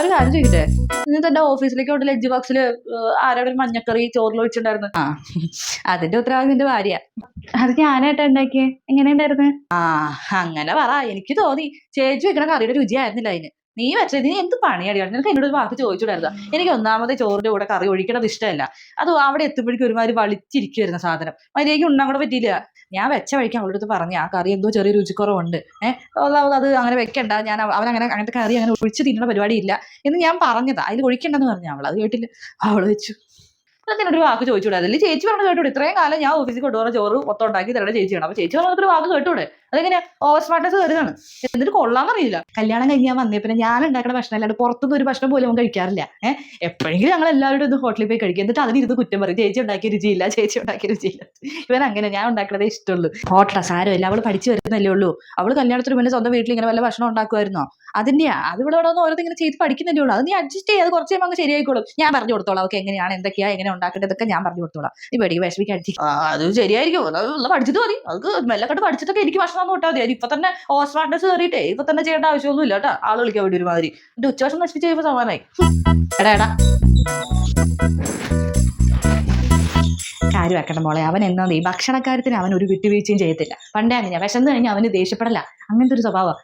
ഒരു കാര്യം ചോദിക്കട്ടെ? ഇന്നത്തെ എന്റെ ഓഫീസിലേക്ക് ഉണ്ട് ലഞ്ച് ബോക്സിൽ ആരോടെ മഞ്ഞക്കറി ചോറിൽ വെച്ചിട്ടുണ്ടായിരുന്നു ആ അതിന്റെ ഉത്തരവാദിത്വം നിന്റെ ഭാര്യ. അത് ഞാനായിട്ട് ഉണ്ടാക്കിയേ? എങ്ങനെയുണ്ടായിരുന്നു ആ അങ്ങനെ പറ. എനിക്ക് തോന്നി. ചേച്ചി വെക്കണ കറിയുടെ രുചിയായിരുന്നില്ല അതിന്. നീ വെച്ചത് നീ എന്ത് പണിയാടി? നിനക്ക് എന്നോട് ഒരു വാക്ക് ചോദിച്ചുകൂടായിരുന്നു? എനിക്ക് ഒന്നാമത് ചോറിന്റെ കൂടെ കറി ഒഴിക്കണത് ഇഷ്ടമല്ല. അത് അവിടെ എത്തുമ്പോഴേക്കും ഒരുമാതിരി വളിച്ചിരിക്കുവായിരുന്നു സാധനം. മര്യാദയ്ക്ക് ഉണ്ണാൻ കൂടെ പറ്റിയില്ല. ഞാൻ വെച്ച വഴിക്ക് അവളുടെ അടുത്ത് പറഞ്ഞു ആ കറി എന്തോ ചെറിയ രുചിക്കുറവുണ്ട്. ഏഹ് അത് അങ്ങനെ വെക്കണ്ട. ഞാൻ അവൻ അങ്ങനെ അങ്ങനത്തെ കറി അങ്ങനെ ഒഴിച്ച് തിന്നണ പരിപാടിയില്ല എന്ന് ഞാൻ പറഞ്ഞതാ. അതിൽ ഒഴിക്കണ്ടെന്ന് പറഞ്ഞു അവൾ. അത് കേട്ടില്ല. അവൾ വെച്ചു. എന്നൊരു വാക്ക് ചോദിച്ചുകൂടാ. ചേച്ചി പറഞ്ഞു കേട്ടൂടെ ഇത്രയും കാലം ഞാൻ ഓഫീസിൽ കൊണ്ടുപോകുന്ന ചോറ് മൊത്തം ഉണ്ടാക്കി ചേച്ചി ചേച്ചിയാണ്. അപ്പൊ ചേച്ചി പറഞ്ഞൊരു വാക്ക് കേട്ടൂടെ അതെങ്ങനെ ഓവർ സ്മാർട്ട്നെസ് കയറുകയാണ് എന്നിട്ട് കൊള്ളാന്നറിയില്ല കല്യാണം കഴിഞ്ഞാൽ വന്നേ പിന്നെ ഞാൻ ഉണ്ടാക്കുന്ന ഭക്ഷണം അല്ലാണ്ട് പുറത്തുനിന്ന് ഒരു ഭക്ഷണം പോലും കഴിക്കാറില്ല. ഏഹ്? എപ്പോഴെങ്കിലും ഞങ്ങൾ എല്ലാവരും ഒന്ന് ഹോട്ടലിൽ പോയി കഴിക്കും. എന്നിട്ട് അതിനിരുന്ന് കുറ്റം പറയും. ചേച്ചി ഉണ്ടാക്കിയ രുചിയില്ല ചേച്ചി ഉണ്ടാക്കിയ രുചിയില്ല. ഇവൻ അങ്ങനെ ഞാൻ ഉണ്ടാക്കുന്നതേ ഇഷ്ടമുള്ളൂ. ഹോട്ടലാ സാരമില്ല. അവൾ പഠിച്ചു വരുന്നല്ലേ ഉള്ളൂ. അവൾ കല്യാണത്തിന് മുന്നേ സ്വന്തം വീട്ടിൽ ഇങ്ങനെ വല്ല ഭക്ഷണം ഉണ്ടാക്കുമായിരുന്നോ? അതിന്റെയാ. അത് ഇവിടെ ഇവിടെ ഇങ്ങനെ ചെയ്ത് പഠിക്കുന്നല്ലേ ഉള്ളൂ. അത് നീ അഡ്ജസ്റ്റ് ചെയ്ത് കുറച്ച് അങ്ങ് ശരിയായിക്കോളും. ഞാൻ പറഞ്ഞു കൊടുത്തോളാം. അവർക്ക് എങ്ങനെയാണ് എന്തൊക്കെയാ എങ്ങനെ ഉണ്ടാക്കേണ്ടതൊക്കെ ഞാൻ പറഞ്ഞു കൊടുത്തോളാം. നീ പേടിക്ക് വിഷമിക്കാൻ അത് ശരിയായിരിക്കും. അത് പഠിച്ചിട്ട് മതി. അത് മെല്ലക്കെട്ട് പഠിച്ചിട്ടൊക്കെ എനിക്ക് ഭക്ഷണം ഒന്നും വിട്ടാൽ മതി. ഇപ്പൊ തന്നെ ഓസ്മാർട്ട്നസ് കയറിയിട്ടേ ഇപ്പൊ തന്നെ ചെയ്യേണ്ട ആവശ്യമൊന്നും ഇല്ല കേട്ടോ. ആൾ വിളിക്കാൻ വേണ്ടി ഒരുമാതിരി. എന്റെ ഉച്ചഭക്ഷണം നശിപ്പിച്ച് കഴിയുമ്പോൾ സമാനായി എടാ എടാ. കാര്യം വെക്കണം മോളെ അവൻ എന്നാ ഈ ഭക്ഷണക്കാര്യത്തിന് അവൻ ഒരു വിട്ടുവീഴ്ചയും ചെയ്യത്തില്ല. പണ്ടേ അങ്ങനെയാ വിശന്ന് കഴിഞ്ഞാൽ അവന് ദേഷ്യപ്പെടല. അങ്ങനത്തെ ഒരു സ്വഭാവം.